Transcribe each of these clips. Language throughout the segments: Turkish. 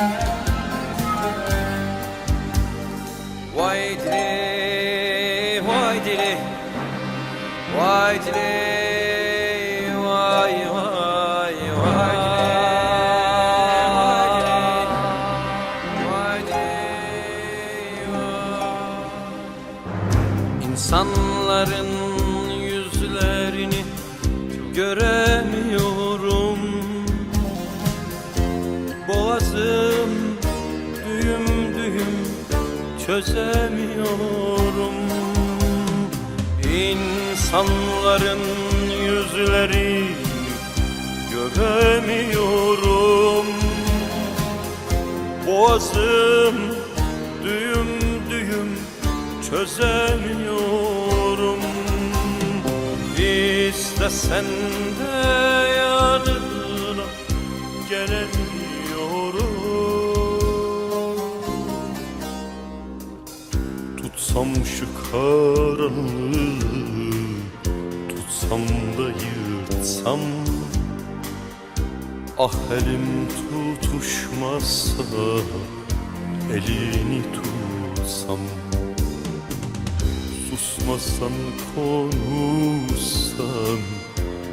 Vay dile, vay dile, vay dile, vay vay vay yüzlerini göremiyorum. Boğazı çözemiyorum. İnsanların yüzlerini göremiyorum. Boğazım düğüm düğüm çözemiyorum. İstesen de yanına Tutsam şu karanlığı Tutsam da yırtsam. Ah elim tutuşmazsa Elini tutsam. Susmasan konuşsan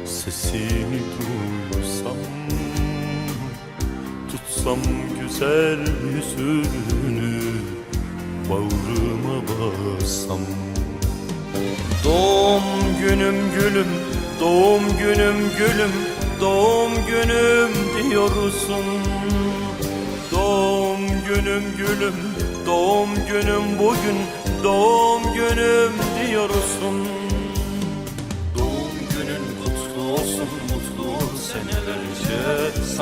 Sesini duysam. Tutsam güzel yüzünü Bağrıma bassam Doğum günüm gülüm, doğum günüm gülüm, doğum günüm diyorsun. Doğum günüm gülüm, doğum günüm bugün, doğum günüm diyorsun.